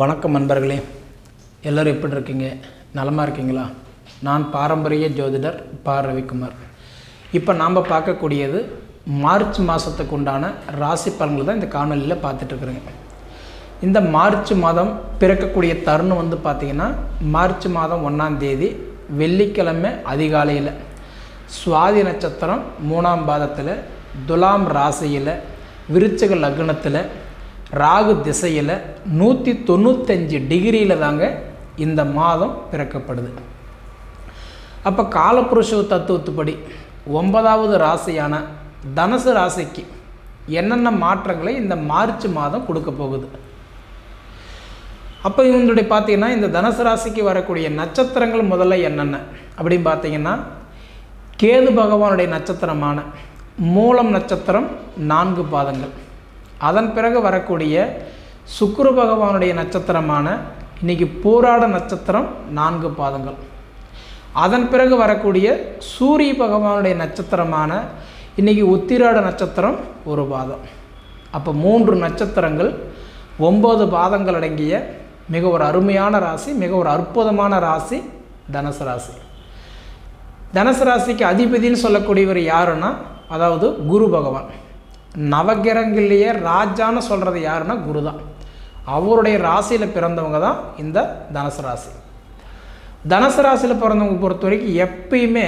வணக்கம் நண்பர்களே. எல்லோரும் எப்படி இருக்கீங்க? நலமாக இருக்கீங்களா? நான் பாரம்பரிய ஜோதிடர் பா. ரவிக்குமார். இப்போ நாம் பார்க்கக்கூடியது மார்ச் மாதத்துக்கு உண்டான ராசி பலன்கள் தான் இந்த காணொலியில் பார்த்துட்ருக்குறேங்க இந்த மார்ச் மாதம் பிறக்கக்கூடிய தருணம் வந்து பார்த்திங்கன்னா மார்ச் மாதம் ஒன்றாம் தேதி வெள்ளிக்கிழமை அதிகாலையில் சுவாதி நட்சத்திரம் மூணாம் பாதத்தில் துலாம் ராசியில் விருச்சக லக்னத்தில் ராகு திசையில் நூற்றி தொண்ணூத்தஞ்சு டிகிரியில் தாங்க இந்த மாதம் பிறக்கப்படுது. அப்போ காலப்புருஷ தத்துவத்துப்படி ஒன்பதாவது ராசியான தனுசு ராசிக்கு என்னென்ன மாற்றங்களை இந்த மார்ச் மாதம் கொடுக்க போகுது? அப்போ இவங்களுடைய பார்த்தீங்கன்னா இந்த தனுசு ராசிக்கு வரக்கூடிய நட்சத்திரங்கள் முதல்ல என்னென்ன? அப்படின்னு பார்த்தீங்கன்னா கேது பகவானுடைய நட்சத்திரமான மூலம் நட்சத்திரம் நான்கு பாதங்கள். அதன் பிறகு வரக்கூடிய சுக்குரு பகவானுடைய நட்சத்திரமான இன்னைக்கு போராட நட்சத்திரம் நான்கு பாதங்கள். அதன் பிறகு வரக்கூடிய சூரிய பகவானுடைய நட்சத்திரமான இன்னைக்கு உத்திராட நட்சத்திரம் ஒரு பாதம். அப்போ மூன்று நட்சத்திரங்கள் ஒம்பது பாதங்கள் அடங்கிய மிக ஒரு அருமையான ராசி மிக ஒரு அற்புதமான ராசி தனுசு ராசி. தனுசு ராசிக்கு அதிபதின்னு சொல்லக்கூடியவர் யாருன்னா அதாவது குரு பகவான். நவகிரகங்கள்லேயே ராஜான்னு சொல்கிறது யாருன்னா குரு தான் அவருடைய ராசியில் பிறந்தவங்க தான் இந்த தனுசு ராசி. தனுசு ராசியில் பிறந்தவங்க பொறுத்த வரைக்கும் எப்பயுமே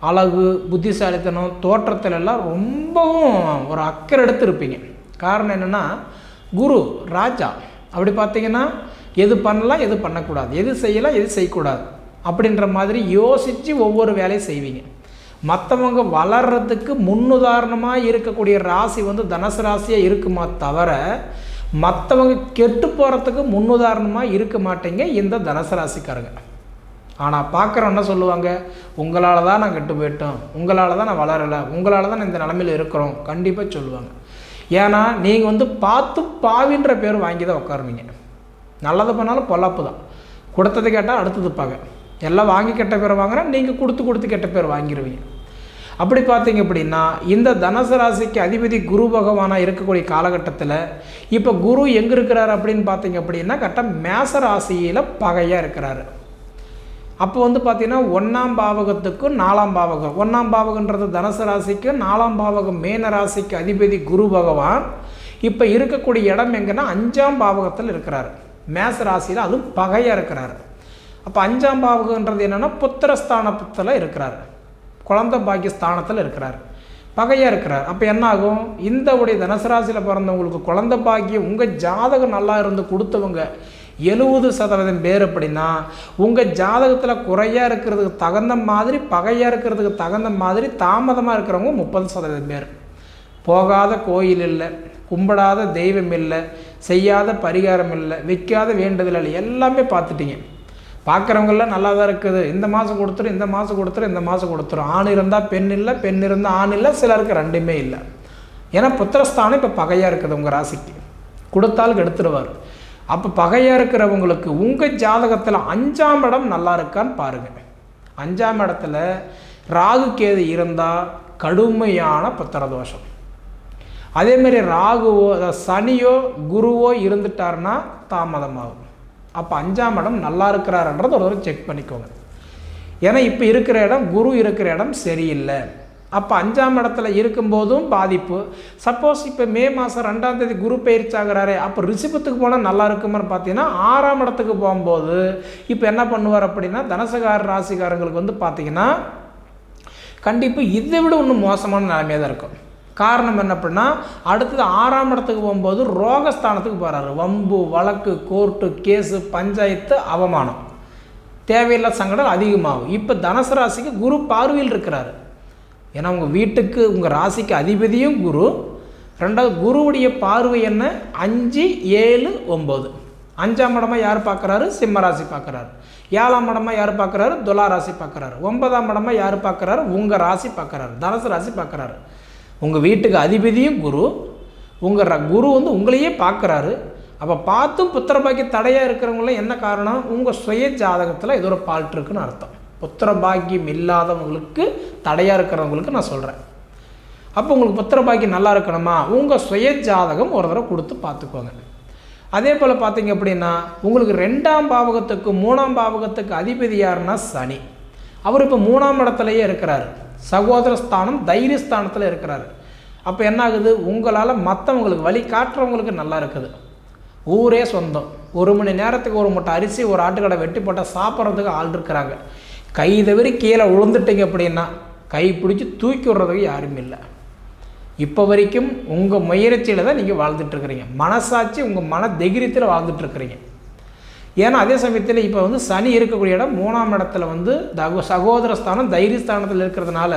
அழகு புத்திசாலித்தனம் தோற்றத்தில் எல்லாம் ரொம்பவும் ஒரு அக்கறை எடுத்து இருப்பீங்க. காரணம் என்னென்னா குரு ராஜா அப்படி பார்த்தீங்கன்னா எது பண்ணலாம் எது பண்ணக்கூடாது. எது செய்யலாம் எது செய்யக்கூடாது. அப்படின்ற மாதிரி யோசித்து ஒவ்வொரு வேலையும் செய்வீங்க. மற்றவங்க வளர்கிறதுக்கு முன்னுதாரணமாக இருக்கக்கூடிய ராசி வந்து தனுசு ராசியாக இருக்குமா தவிர மற்றவங்க கெட்டு போகிறதுக்கு முன்னுதாரணமாக இருக்க மாட்டேங்க இந்த தனுசு ராசிக்காரங்க. ஆனால் பார்க்குறோம் என்ன சொல்லுவாங்க? உங்களால் தான் நான் கெட்டு போயிட்டோம் உங்களால் தான் நான் வளரலை. உங்களால் தான் நான் இந்த நிலமையில் இருக்கிறோம். கண்டிப்பாக சொல்லுவாங்க. ஏன்னா நீங்கள் வந்து பார்த்து பாவின்ற பேர் வாங்கி தான் உட்காருவீங்க. நல்லது பண்ணாலும் பொல்லாப்பு தான். கொடுத்தது கேட்டால் அடுத்தது பாங்க. எல்லாம் வாங்கி கெட்ட பேர் வாங்கினா நீங்கள் கொடுத்து கொடுத்து கெட்ட பேர் வாங்கிடுவீங்க அப்படி பார்த்தீங்க அப்படின்னா இந்த தனுசு ராசிக்கு அதிபதி குரு பகவானாக இருக்கக்கூடிய காலகட்டத்தில் இப்போ குரு எங்கே இருக்கிறார் அப்படின்னு பார்த்தீங்க அப்படின்னா கரெக்டாக மேச ராசியில் பகையாக இருக்கிறாரு. அப்போ வந்து பார்த்தீங்கன்னா ஒன்றாம் பாவகத்துக்கும் நாலாம் பாவகம். ஒன்றாம் பாவகன்றது தனுசு ராசிக்கு நாலாம் பாவகம் மேன ராசிக்கு அதிபதி குரு பகவான். இப்போ இருக்கக்கூடிய இடம் எங்கன்னா அஞ்சாம் பாவகத்தில் இருக்கிறார். மேச ராசியில் அதுவும் பகையாக இருக்கிறார். அப்போ அஞ்சாம் பாவகன்றது என்னென்னா புத்திரஸ்தானத்தில் இருக்கிறார். குழந்த பாக்கிய ஸ்தானத்தில் இருக்கிறார். பகையாக இருக்கிறார். அப்போ என்ன ஆகும் இந்த உடைய தனுசராசியில் பிறந்தவங்களுக்கு குழந்த பாக்கியம் உங்கள் ஜாதகம் நல்லா இருந்து கொடுத்தவங்க எழுபது சதவீதம் பேர் அப்படின்னா உங்கள் ஜாதகத்தில் குறையாக இருக்கிறதுக்கு தகுந்த மாதிரி பகையாக இருக்கிறதுக்கு தகுந்த மாதிரி தாமதமாக இருக்கிறவங்க முப்பது சதவீதம் பேர். போகாத கோயில் இல்லை கும்பிடாத தெய்வம் இல்லை செய்யாத பரிகாரம் இல்லை வைக்காத வேண்டுதல் இல்லை எல்லாமே பார்த்துட்டீங்க. பார்க்குறவங்களாம் நல்லா தான் இருக்குது. இந்த மாதம் கொடுத்துரும் இந்த மாதம் கொடுத்துரும் இந்த மாதம் கொடுத்துரும் ஆண் இருந்தால் பெண் இல்லை பெண் இருந்தால் ஆண் இல்லை சிலருக்கு ரெண்டுமே இல்லை. ஏன்னா புத்திரஸ்தானம் இப்போ பகையாக இருக்குது உங்கள் ராசிக்கு. கொடுத்தாலும் எடுத்துருவார் அப்போ பகையாக இருக்கிறவங்களுக்கு உங்கள் ஜாதகத்தில் அஞ்சாம் இடம் நல்லா இருக்கான்னு பாருங்கள் அஞ்சாம் இடத்துல ராகு கேது இருந்தால் கடுமையான புத்திர தோஷம் அதேமாரி ராகுவோ சனியோ குருவோ இருந்துட்டாருன்னா தாமதமாகும். அப்போ அஞ்சாம் இடம் நல்லா இருக்கிறாருன்றதை ஒரு செக் பண்ணிக்கோங்க. ஏன்னா இப்போ இருக்கிற இடம் குரு இருக்கிற இடம் சரியில்லை. அப்போ அஞ்சாம் இடத்துல இருக்கும்போதும் பாதிப்பு. சப்போஸ் இப்போ மே மாதம் ரெண்டாம் தேதி குரு பயிற்சி ஆகிறாரு அப்போ ரிஷபத்துக்கு போனால் நல்லா இருக்குமான்னு பார்த்தீங்கன்னா ஆறாம் இடத்துக்கு போகும்போது இப்போ என்ன பண்ணுவார் அப்படின்னா தனசகார ராசிக்காரங்களுக்கு வந்து பார்த்தீங்கன்னா கண்டிப்பாக இதை விட இன்னும் மோசமான நிலைமையாக தான் இருக்கும். காரணம் என்ன அப்படின்னா அடுத்தது ஆறாம் இடத்துக்கு போகும்போது ரோகஸ்தானத்துக்கு போகிறாரு வம்பு வழக்கு கோர்ட்டு கேஸு பஞ்சாயத்து அவமானம். தேவையில்லா சங்கடம் அதிகமாகும். இப்போ தனுசு ராசிக்கு குரு பார்வையில் இருக்கிறாரு. ஏன்னா உங்கள் வீட்டுக்கு உங்கள் ராசிக்கு அதிபதியும் குரு. ரெண்டாவது குருவுடைய பார்வை என்ன? அஞ்சு ஏழு ஒம்பது அஞ்சாம் இடமா யார் பார்க்குறாரு? சிம்ம ராசி பார்க்குறாரு. ஏழாம் இடமா யார் பார்க்குறாரு? துலா ராசி பார்க்குறாரு. ஒன்பதாம் இடமா யார் பார்க்குறாரு? உங்கள் ராசி பார்க்குறாரு. தனுசு ராசி பார்க்குறாரு. உங்கள் வீட்டுக்கு அதிபதியும் குரு. உங்கள் ர குரு வந்து உங்களையே பார்க்குறாரு. அப்போ பார்த்தும் புத்திரபாக்கிய தடையாக இருக்கிறவங்களாம் என்ன காரணம்? உங்கள் சுய ஜாதகத்தில் ஏதோ ஒரு பால்ட் இருக்குன்னு அர்த்தம். புத்திர பாக்கியம் இல்லாதவங்களுக்கு தடையாக இருக்கிறவங்களுக்கு நான் சொல்கிறேன் அப்போ உங்களுக்கு புத்திர பாக்கியம் நல்லா இருக்கணுமா? உங்கள் சுய ஜாதகம் ஒரு தடவை கொடுத்து பார்த்துக்கோங்க. அதே போல் பார்த்தீங்க அப்படின்னா உங்களுக்கு ரெண்டாம் பாவகத்துக்கு மூணாம் பாவகத்துக்கு அதிபதி யாருன்னா சனி. அவர் இப்போ மூணாம் இடத்துலையே இருக்கிறாரு. சகோதரஸ்தானம் தைரியஸ்தானத்தில் இருக்கிறாரு. அப்போ என்ன ஆகுது உங்களால் மற்றவங்களுக்கு வழி காட்டுறவங்களுக்கு நல்லா இருக்குது. ஊரே சொந்தம். ஒரு மணி நேரத்துக்கு ஒரு மூட்டை அரிசி ஒரு ஆட்டுக்கடை வெட்டி போட்டால் சாப்பிட்றதுக்கு ஆள் இருக்கிறாங்க. கை தவிர கீழே விழுந்துட்டீங்க அப்படின்னா கை பிடிச்சி தூக்கி விடுறதுக்கு யாரும் இல்லை. இப்போ வரைக்கும் உங்கள் முயற்சியில் தான் நீங்கள் வாழ்ந்துட்டுருக்குறீங்க மனசாட்சி உங்கள் மன தைரியத்தில் வாழ்ந்துட்டுருக்குறீங்க ஏன்னா அதே சமயத்தில் இப்போ வந்து சனி இருக்கக்கூடிய இடம் மூணாம் இடத்துல வந்து தகு சகோதர ஸ்தானம் தைரியஸ்தானத்தில் இருக்கிறதுனால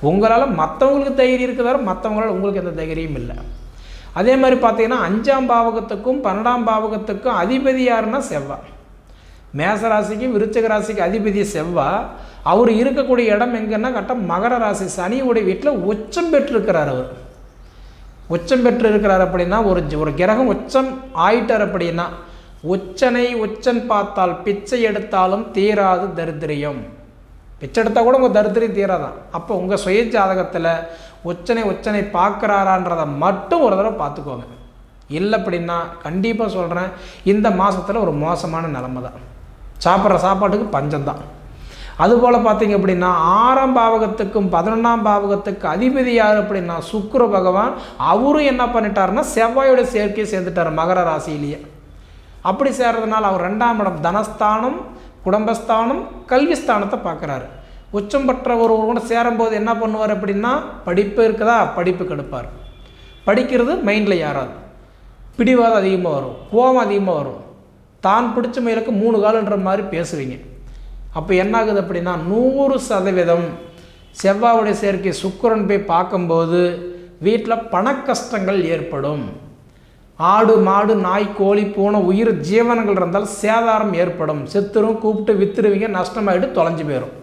உங்களால் மற்றவங்களுக்கு தைரியம் இருக்கிறதால மற்றவங்களால் உங்களுக்கு எந்த தைரியம் இல்லை. அதே மாதிரி பார்த்தீங்கன்னா அஞ்சாம் பாவகத்துக்கும் பன்னெண்டாம் பாவகத்துக்கும் அதிபதி யாருன்னா செவ்வாய் மேசராசிக்கும் விருச்சக ராசிக்கு அதிபதி செவ்வாய் அவர் இருக்கக்கூடிய இடம் எங்கன்னா கரெக்டாக மகர ராசி சனியுடைய வீட்டில் உச்சம் பெற்றிருக்கிறார் அவர். உச்சம் பெற்று இருக்கிறார் அப்படின்னா ஒரு ஒரு கிரகம் உச்சம் ஆயிட்டார் அப்படின்னா உச்சனை உச்சன் பார்த்தால் பிச்சை எடுத்தாலும் தீராது தரித்திரியம். பிச்சை எடுத்தால் கூட உங்கள் தரித்திரியம் தீராதான் அப்போ உங்கள் சுய ஜாதகத்தில் உச்சனை உச்சனை பார்க்குறாரான்றதை மட்டும் ஒரு தடவை பார்த்துக்கோங்க. இல்லை அப்படின்னா கண்டிப்பாக சொல்கிறேன் இந்த மாதத்தில் ஒரு மோசமான நிலமை தான் சாப்பிட்ற சாப்பாட்டுக்கு பஞ்சம்தான். அதுபோல் பார்த்தீங்க அப்படின்னா ஆறாம் பாவகத்துக்கும் பதினொன்றாம் பாவகத்துக்கு அதிபதி யார் அப்படின்னா சுக்கர பகவான். அவரும் என்ன பண்ணிட்டாருன்னா செவ்வாயோட சேர்க்கையை சேர்ந்துட்டார் மகர ராசியிலேயே. அப்படி சேர்றதுனால அவர் ரெண்டாம் இடம் தனஸ்தானம் குடும்பஸ்தானம் கல்விஸ்தானத்தை பார்க்குறாரு. உச்சம் பெற்ற ஒரு கூட சேரும்போது என்ன பண்ணுவார் அப்படின்னா படிப்பு இருக்குதா? படிப்பு கெடுப்பார். படிக்கிறது மைண்டில் யாராது பிடிவாதம் அதிகமாக வரும். கோபம் அதிகமாக வரும். தான் பிடிச்ச மயிலுக்கு மூணு காலன்ற மாதிரி பேசுவீங்க. அப்போ என்ன ஆகுது அப்படின்னா நூறு சதவீதம் செவ்வாவுடைய சேர்க்கை சுக்கரன் போய் பார்க்கும்போது வீட்டில் பண கஷ்டங்கள் ஏற்படும். ஆடு மாடு நாய் கோழி பூனை உயிர் ஜீவனங்கள் இருந்தால் சேதாரம் ஏற்படும். செத்துரும் கூப்பிட்டு வித்துருவீங்க நஷ்டமாயிட்டு தொலைஞ்சு போயிடும்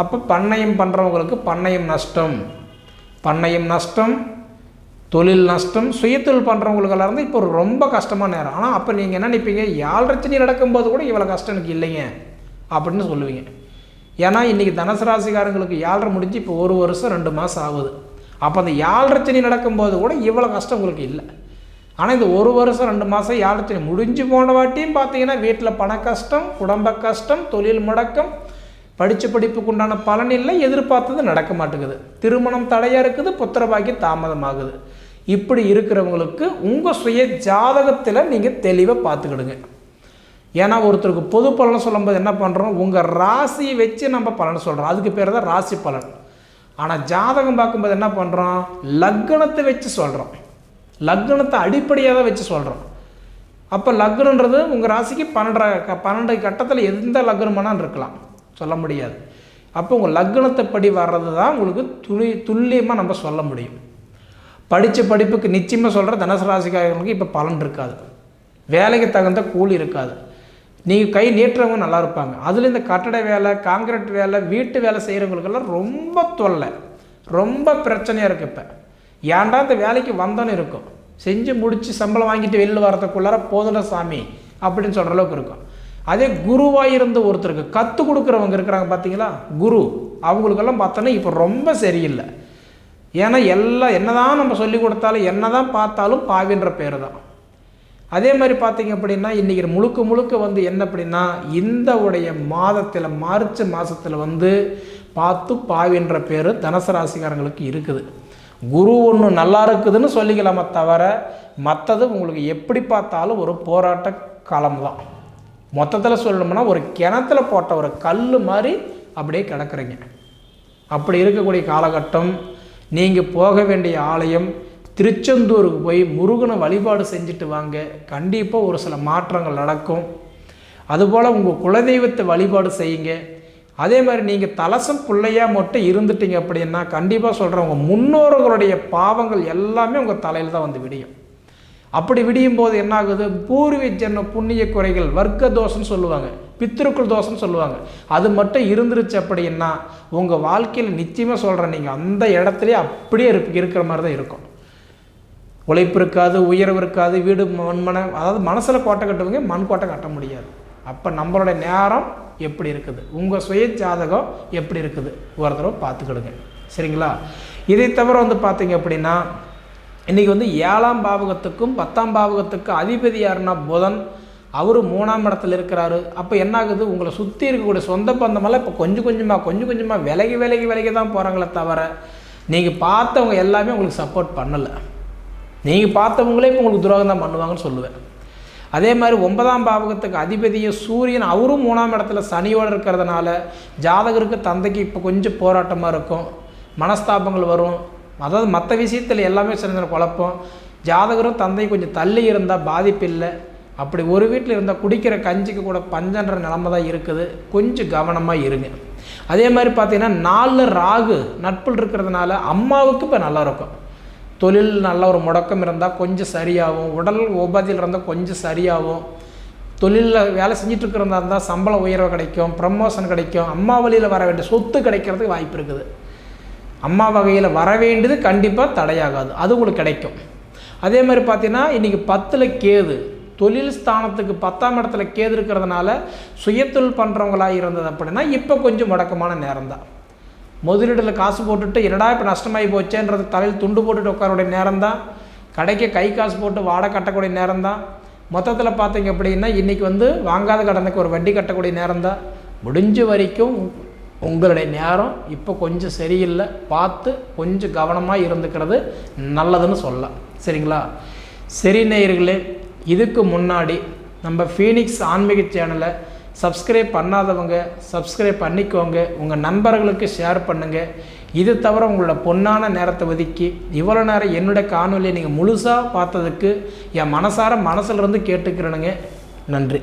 அப்போ பண்ணையம் பண்ணுறவங்களுக்கு பண்ணையம் நஷ்டம். பண்ணையம் நஷ்டம் தொழில் நஷ்டம் சுயத்தொழில் பண்ணுறவங்களுக்கெல்லாம் இருந்து இப்போ ரொம்ப கஷ்டமான நேரம். ஆனால் அப்போ நீங்கள் என்ன நினைப்பீங்க? யாழ்ரச்சனி நடக்கும்போது கூட இவ்வளோ கஷ்டம் எனக்கு இல்லைங்க அப்படின்னு சொல்லுவீங்க. ஏன்னா இன்றைக்கி தனுசு ராசிக்காரங்களுக்கு யாழரை முடிஞ்சு இப்போ ஒரு வருஷம் ரெண்டு மாதம் ஆகுது. அப்போ அந்த யாழ்ரச்சனி நடக்கும்போது கூட இவ்வளோ கஷ்டம் உங்களுக்கு இல்லை. ஆனால் இந்த ஒரு வருஷம் ரெண்டு மாதம் யாழ்ரச்சனி முடிஞ்சு போன வாட்டியும் பார்த்தீங்கன்னா வீட்டில் பண கஷ்டம் குடும்ப கஷ்டம் தொழில் முடக்கம் படித்த படிப்புக்கு உண்டான பலன் இல்லை எதிர்பார்த்தது நடக்க மாட்டேங்குது. திருமணம் தடையாக இருக்குது புத்திரபாக்கி தாமதமாகுது. இப்படி இருக்கிறவங்களுக்கு உங்கள் சுய ஜாதகத்தில் நீங்கள் தெளிவாக பார்த்துக்கிடுங்க ஏன்னா ஒருத்தருக்கு பொது பலன் சொல்லும்போது என்ன பண்ணுறோம் உங்கள் ராசியை வச்சு நம்ம பலன் சொல்கிறோம் அதுக்கு பேர் தான் ராசி பலன். ஆனால் ஜாதகம் பார்க்கும்போது என்ன பண்ணுறோம் லக்னத்தை வச்சு சொல்கிறோம் லக்னத்தை அடிப்படையாக தான் வச்சு சொல்கிறோம் அப்போ லக்னன்றது உங்கள் ராசிக்கு பன்னெண்டரை க பன்னெண்டு கட்டத்தில் எந்த லக்னமானாலும் இருக்கலாம். சொல்ல முடியாது. அப்போ உங்கள் லக்னத்தை படி வர்றது தான் உங்களுக்கு துளி துல்லியமாக நம்ம சொல்ல முடியும். படித்த படிப்புக்கு நிச்சயமாக சொல்கிற தனுசு ராசிக்காரங்களுக்கு இப்போ பலன் இருக்காது. வேலைக்கு தகுந்த கூலி இருக்காது. நீங்கள் கை நீட்டுறவங்க நல்லா இருப்பாங்க. அதில் இந்த கட்டட வேலை காங்கிரீட் வேலை வீட்டு வேலை செய்கிறவங்களுக்கெல்லாம் ரொம்ப தொல்லை. ரொம்ப பிரச்சனையாக இருக்குது இப்போ. ஏன்டா இந்த வேலைக்கு வந்தோன்னு இருக்கும். செஞ்சு முடித்து சம்பளம் வாங்கிட்டு வெளில வரதுக்குள்ளார போதுட சாமி அப்படின்னு சொல்கிற அளவுக்கு இருக்கும். அதே குருவாக இருந்த ஒருத்தருக்கு கற்றுக் கொடுக்குறவங்க இருக்கிறாங்க பார்த்தீங்களா குரு. அவங்களுக்கெல்லாம் பார்த்தோன்னா இப்போ ரொம்ப சரியில்லை. ஏன்னா எல்லாம் என்னதான் நம்ம சொல்லி கொடுத்தாலும் என்னதான் பார்த்தாலும் பாவின்ற பேர் தான் அதே மாதிரி பார்த்தீங்க அப்படின்னா இன்றைக்கி முழுக்க முழுக்க வந்து என்ன அப்படின்னா இந்த உடைய மாதத்தில் மார்ச் மாதத்தில் வந்து பார்த்து பாவின்ற பேர் தனுசு ராசிக்காரங்களுக்கு இருக்குது. குரு ஒன்று நல்லா இருக்குதுன்னு சொல்லிக்கலாமே தவிர மற்றது உங்களுக்கு எப்படி பார்த்தாலும் ஒரு போராட்ட காலம் தான் மொத்தத்தில் சொல்லணும்னா ஒரு கிணத்துல போட்ட ஒரு கல் மாதிரி அப்படியே கிடக்குறீங்க. அப்படி இருக்கக்கூடிய காலகட்டம் நீங்கள் போக வேண்டிய ஆலயம் திருச்செந்தூருக்கு போய் முருகனை வழிபாடு செஞ்சுட்டு வாங்க. கண்டிப்பாக ஒரு சில மாற்றங்கள் நடக்கும். அதுபோல் உங்கள் குலதெய்வத்தை வழிபாடு செய்யுங்க. அதே மாதிரி நீங்கள் தலசம் பிள்ளையாக மட்டும் இருந்துட்டீங்க அப்படின்னா கண்டிப்பாக சொல்கிறேன் உங்கள் முன்னோர்களுடைய பாவங்கள் எல்லாமே உங்கள் தலையில் தான் வந்து விடியும். அப்படி விடியும் போது என்ன ஆகுது பூர்வீக ஜென்ம புண்ணிய குறைகள் வர்க்க தோஷம்னு சொல்லுவாங்க பித்திருக்குள் தோஷம்னு சொல்லுவாங்க. அது மட்டும் இருந்துருச்சு அப்படின்னா உங்கள் வாழ்க்கையில் நிச்சயமாக சொல்கிறேன் நீங்கள் அந்த இடத்துலையே அப்படியே இருப் இருக்கிற மாதிரி தான் இருக்கும். உழைப்பு இருக்காது உயர்வு இருக்காது வீடு மண்மனை அதாவது மனசில் கோட்டை கட்டுவங்க மண் கோட்டை கட்ட முடியாது. அப்போ நம்மளுடைய நேரம் எப்படி இருக்குது? உங்கள் சுய ஜாதகம் எப்படி இருக்குது? ஒரு தடவை பார்த்துக்கிடுங்க. சரிங்களா? இதை தவிர வந்து பார்த்தீங்க அப்படின்னா இன்றைக்கி வந்து ஏழாம் பாவகத்துக்கும் பத்தாம் பாவகத்துக்கும் அதிபதி யாருன்னா புதன். அவர் மூணாம் இடத்துல இருக்கிறாரு. அப்போ என்ன ஆகுது உங்களை சுற்றி இருக்கக்கூடிய சொந்த பந்தமெல்லாம் இப்போ கொஞ்சம் கொஞ்சமாக கொஞ்சம் கொஞ்சமாக விலகி விலகி விலகி தான் போகிறாங்களே தவிர நீங்கள் பார்த்தவங்க எல்லாமே உங்களுக்கு சப்போர்ட் பண்ணலை. நீங்கள் பார்த்தவங்களே இப்போ உங்களுக்கு துரோகம் தான் பண்ணுவாங்கன்னு சொல்லுவேன். அதே மாதிரி ஒன்பதாம் பாவகத்துக்கு அதிபதியை சூரியன் அவரும் மூணாம் இடத்துல சனியோடு இருக்கிறதுனால ஜாதகருக்கு தந்தைக்கு இப்போ கொஞ்சம் போராட்டமாக இருக்கும். மனஸ்தாபங்கள் வரும். அதாவது மற்ற விஷயத்தில் எல்லாமே சிறந்த குழப்பம். ஜாதகரும் தந்தை கொஞ்சம் தள்ளி இருந்தால் பாதிப்பு இல்லை. அப்படி ஒரு வீட்டில் இருந்தால் குடிக்கிற கஞ்சிக்கு கூட பஞ்சன்ற நிலமை தான் இருக்குது. கொஞ்சம் கவனமாக இருங்க. அதே மாதிரி பார்த்தீங்கன்னா நாலில் ராகு நட்புல் இருக்கிறதுனால அம்மாவுக்கு இப்போ நல்லாயிருக்கும் தொழில் நல்ல ஒரு முடக்கம் இருந்தால் கொஞ்சம் சரியாகும். உடல் உபாதியில் இருந்தால் கொஞ்சம் சரியாகும். தொழிலில் வேலை செஞ்சிட்ருக்கிறதா இருந்தால் சம்பள உயர்வு கிடைக்கும் ப்ரமோஷன் கிடைக்கும். அம்மா வழியில் வர வேண்டிய சொத்து கிடைக்கிறதுக்கு வாய்ப்பு இருக்குது. அம்மா வகையில் வர வேண்டியது கண்டிப்பாக தடையாகாது. அது உங்களுக்கு கிடைக்கும். அதே மாதிரி பார்த்தீங்கன்னா இன்றைக்கி பத்தில் கேது தொழில் ஸ்தானத்துக்கு பத்தாம் இடத்துல கேது இருக்கிறதுனால சுயத்தொழில் பண்ணுறவங்களாக இருந்தது அப்படின்னா இப்போ கொஞ்சம் முடக்கமான நேரம் தான். முதலீடில் காசு போட்டுட்டு என்னடா இப்போ நஷ்டமாகி போச்சேன்றது தலையில் துண்டு போட்டுட்டு உட்காரக்கூடிய நேரம் தான் கடைக்கு கை காசு போட்டு வாடகை கட்டக்கூடிய நேரம் தான் மொத்தத்தில் பார்த்தீங்க அப்படின்னா இன்றைக்கி வந்து வாங்காத கடனுக்கு ஒரு வட்டி கட்டக்கூடிய நேரம் தான் முடிஞ்ச வரைக்கும் உங்களுடைய நேரம் இப்போ கொஞ்சம் சரியில்லை. பார்த்து கொஞ்சம் கவனமாக இருந்துக்கிறது நல்லதுன்னு சொல்லலாம். சரிங்களா? சரி நேயர்களே இதுக்கு முன்னாடி நம்ம ஃபீனிக்ஸ் ஆன்மீக சேனலை சப்ஸ்கிரைப் பண்ணாதவங்க சப்ஸ்கிரைப் பண்ணிக்கோங்க. உங்கள் நண்பர்களுக்கு ஷேர் பண்ணுங்கள் இது தவிர உங்களோட பொன்னான நேரத்தை ஒதுக்கி இவ்வளோ நேரம் என்னுடைய காணொலியை நீங்கள் முழுசாக பார்த்ததுக்கு என் மனசார மனசிலிருந்து கேட்டுக்கிறேனுங்க. நன்றி.